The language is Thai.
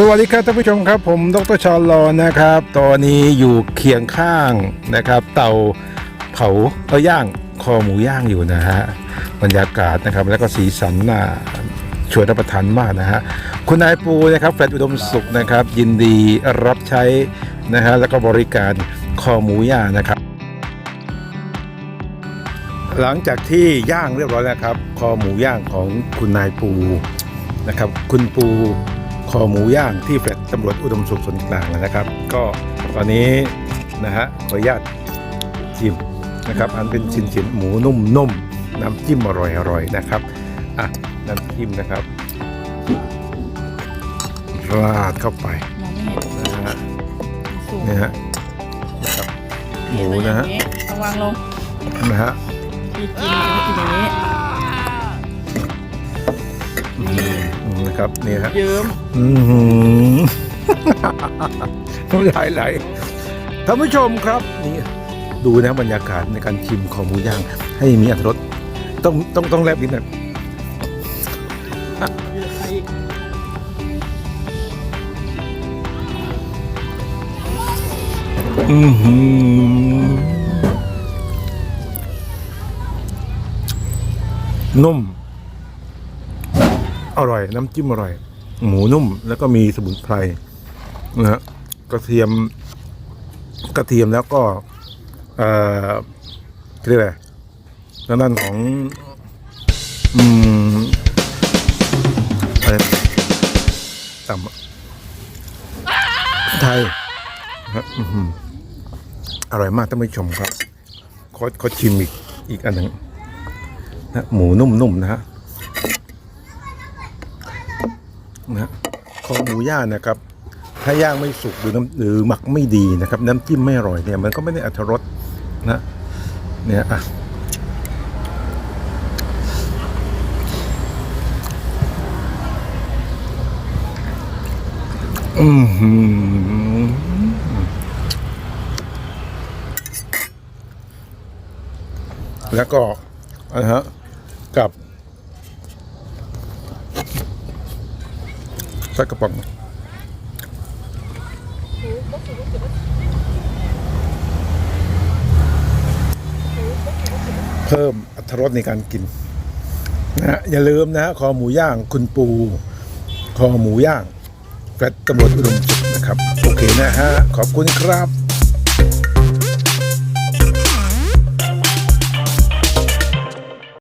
สวัสดีครับท่านผู้ชมครับ ผมดรชอลอนะครับ ตอนนี้อยู่เคียงข้างนะครับ เตาเผาเอ้ย่างคอหมูย่างอยู่นะฮะบรรยากาศนะครับแล้วก็สีสันน่าชวนรับประทานมากนะฮะคุณนายปูนะครับแฟลตอุดมสุขนะครับ ยินดีรับใช้นะฮะแล้วก็บริการคอหมูย่างนะครับ หลังจากที่ย่างเรียบร้อยแล้วครับ คอหมูย่างของคุณนายปูนะครับ คุณปู คอหมูย่างที่แฟลตตำรวจอุดมสุขส่วนกลางนะครับ ก็ตอนนี้นะฮะขออนุญาตชิมนะครับ อันเป็นชิ้นๆหมูนุ่มๆน้ำจิ้มอร่อยๆนะครับอะน้ำจิ้มนะครับ ราดเข้าไปมองไม่เห็นนะฮะสูงนี่ฮะนะครับหมูนะฮะระวังลงนะฮะกินกินกินอย่างนี้ ครับนี่ฮะเยิ้มอือหือน้ำลายไหลท่านผู้ชมครับนี่ดูนะบรรยากาศในการชิมของหมูย่างให้มีอรรถรสต้องต้องต้องแลบลิ้นนะอือหือนุ่ม อร่อย น้ำจิ้มอร่อย หมูนุ่ม แล้วก็มีสมุนไพรนะฮะกระเทียม กระเทียมแล้วก็ เอ่อเรียกอะไรทางด้านของ อืมอะไรต่ำไทยฮะอร่อยมากท่านผู้ชมครับขอขอชิมอีกอีกอันหนึ่งนะหมูนุ่มๆนะฮะ นะคอหมูย่างนะครับ ถ้าย่างไม่สุกหรือน้ำหรือหมักไม่ดีนะครับ น้ำจิ้มไม่อร่อยเนี่ยมันก็ไม่ได้อรรถรสนะเนี่ยอะอือหือแล้วก็อะฮะกับ ส่กระป๋องเพิ่มอรรถรสในการกินนะฮะอย่าลืมนะฮะคอหมูย่างคุณปู คอหมูย่างแฟลตตำรวจอุดมสุขนะครับ โอเคนะฮะ ขอบคุณครับ